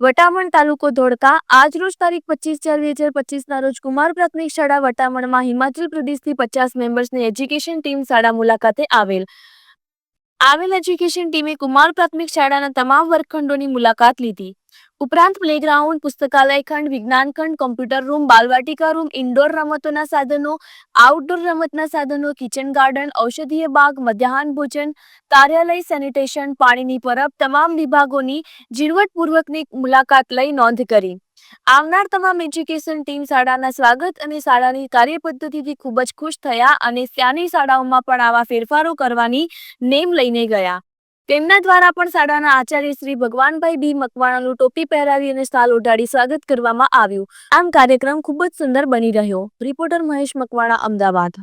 વટામણ તાલુકો ધોળકા. આજરોજ તારીખ પચીસ ચાર બે હજાર પચીસના રોજ કુમાર પ્રાથમિક શાળા વટામણમાં હિમાચલ પ્રદેશથી પચાસ મેમ્બર્સની એજ્યુકેશન ટીમ શાળા મુલાકાતે આવેલ. આવેલ એજ્યુકેશન ટીમે કુમાર પ્રાથમિક શાળાના તમામ વર્ગખંડોની મુલાકાત લીધી. ઉપરાંત પ્લેગ્રાઉન્ડ પુસ્તકાલય ખંડ, વિજ્ઞાન ખંડ કોમ્પ્યુટર રૂમ બાલવાટિકા રૂમ ઇન્ડોર રમતોના સાધનો આઉટડોર રમતના સાધનો કિચન ગાર્ડન ઔષધીય બાગ, મધ્યાહન ભોજન, કાર્યાલય સેનિટેશન પાણીની પરબ તમામ વિભાગોની ઝીણવટપૂર્વકની મુલાકાત લઈ નોંધ કરી. આવનાર તમામ એજ્યુકેશન ટીમ શાળાના સ્વાગત અને શાળાની કાર્યપદ્ધતિથી ખૂબ જ ખુશ થયા અને ત્યાંની શાળાઓમાં પણ આવા ફેરફારો કરવાની નેમ લઈને ગયા. તેમના દ્વારા પણ શાળાના આચાર્ય શ્રી ભગવાનભાઈ બી મકવાણાનું ટોપી પહેરાવી અને સ્થાલ ઓઢાડી સ્વાગત કરવામાં આવ્યું. આમ કાર્યક્રમ ખૂબ જ સુંદર બની રહ્યો. રિપોર્ટર મહેશ મકવાણા, અમદાવાદ.